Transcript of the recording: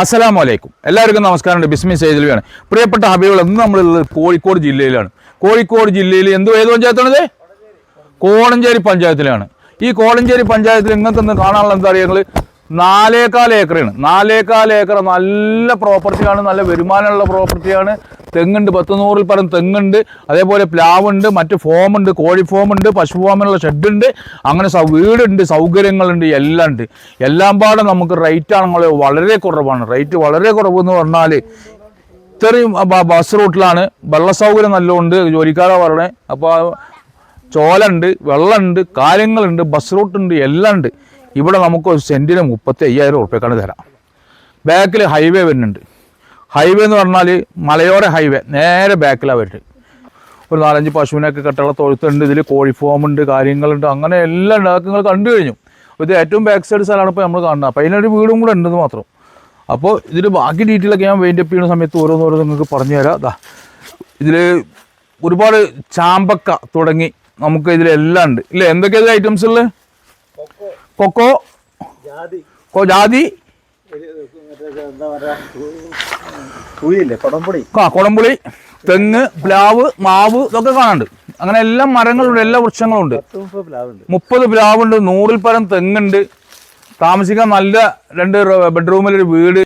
അസ്സലാമു അലൈക്കും എല്ലാവർക്കും നമസ്കാരമുണ്ട് ബിസ്മി സൈദൽവിയാണ് പ്രിയപ്പെട്ട ഹബീബുകൾ ഇന്ന് നമ്മളുള്ളത് കോഴിക്കോട് ജില്ലയിലാണ്. കോഴിക്കോട് ജില്ലയിൽ എന്ത് ഏത് പഞ്ചായത്താണിത്? കോടഞ്ചേരി പഞ്ചായത്തിലാണ്. ഈ കോടഞ്ചേരി പഞ്ചായത്തിൽ ഇങ്ങനത്തെ ഒന്ന് കാണാനുള്ള എന്താ പറയുക നാലേകാൽ ഏക്കറാണ്. നാലേകാൽ ഏക്കർ നല്ല പ്രോപ്പർട്ടിയാണ് നല്ല വരുമാനമുള്ള പ്രോപ്പർട്ടിയാണ്. തെങ്ങുണ്ട് പത്ത് നൂറിൽ പരം തെങ്ങുണ്ട് അതേപോലെ പ്ലാവുണ്ട് മറ്റ് ഫോമുണ്ട് കോഴി ഫോമുണ്ട് പശു ഫോമിനുള്ള ഷെഡുണ്ട് അങ്ങനെ വീടുണ്ട് സൗകര്യങ്ങളുണ്ട് എല്ലാം ഉണ്ട്. എല്ലാം പാടെ നമുക്ക് റേറ്റ് ആണെങ്കിൽ വളരെ കുറവാണ്. റേറ്റ് വളരെ കുറവെന്ന് പറഞ്ഞാൽ ഇത്രയും ബസ് റൂട്ടിലാണ് വെള്ള സൗകര്യം നല്ലതുണ്ട് ജോലിക്കാരാണ് പറയണേ. അപ്പോൾ ചോലുണ്ട് വെള്ളമുണ്ട് കാര്യങ്ങളുണ്ട് ബസ് റൂട്ടുണ്ട് എല്ലാം ഉണ്ട്. ഇവിടെ നമുക്ക് ഒരു സെന്റിന് മുപ്പത്തി അയ്യായിരം ഉറുപ്പ്യക്കാണ് തരാം. ബാക്കിൽ ഹൈവേ വരുന്നുണ്ട്. ഹൈവേ എന്ന് പറഞ്ഞാൽ മലയോര ഹൈവേ നേരെ ബാക്കിലാണ് വരുന്നത് ഒരു നാലഞ്ച് പശുവിനൊക്കെ കെട്ടുള്ള തൊഴുത്തുണ്ട് ഇതിൽ കോഴി ഫോമുണ്ട് കാര്യങ്ങളുണ്ട് അങ്ങനെ എല്ലാം ഉണ്ട് അതൊക്കെ കണ്ടു കഴിഞ്ഞു. ഇത് ഏറ്റവും ബാക്ക് സൈഡ് സ്ഥലമാണ് ഇപ്പോൾ നമ്മൾ കാണുന്നത്. അപ്പോൾ അതിനൊരു വീടും കൂടെ ഉണ്ടെന്ന് മാത്രം. അപ്പോൾ ഇതിൽ ബാക്കി ഡീറ്റെയിൽ ഒക്കെ ഞാൻ വെയിന്റ് അപ്പ് ചെയ്യുന്ന സമയത്ത് ഓരോന്നോരോ നിങ്ങൾക്ക് പറഞ്ഞു തരാം അതാ ഇതിൽ ഒരുപാട് ചാമ്പക്ക തുടങ്ങി നമുക്ക് ഇതിലെല്ലാം ഉണ്ട്. ഇല്ലേ എന്തൊക്കെയാണ് ഐറ്റംസ് ഉള്ളത് കൊക്കോ. കൊക്കോ? ജാതി? ഒരു കുളമ്പുളി തെങ്ങ് പ്ലാവ് മാവ് ഇതൊക്കെ കാണാണ്ട് അങ്ങനെ എല്ലാ മരങ്ങളുണ്ട് എല്ലാ വൃക്ഷങ്ങളുണ്ട്. ഉണ്ട് മുപ്പത് പ്ലാവുണ്ട് നൂറിൽ പരം തെങ്ങുണ്ട്. താമസിക്കാൻ നല്ല രണ്ട് ബെഡ്റൂമിലൊരു വീട്.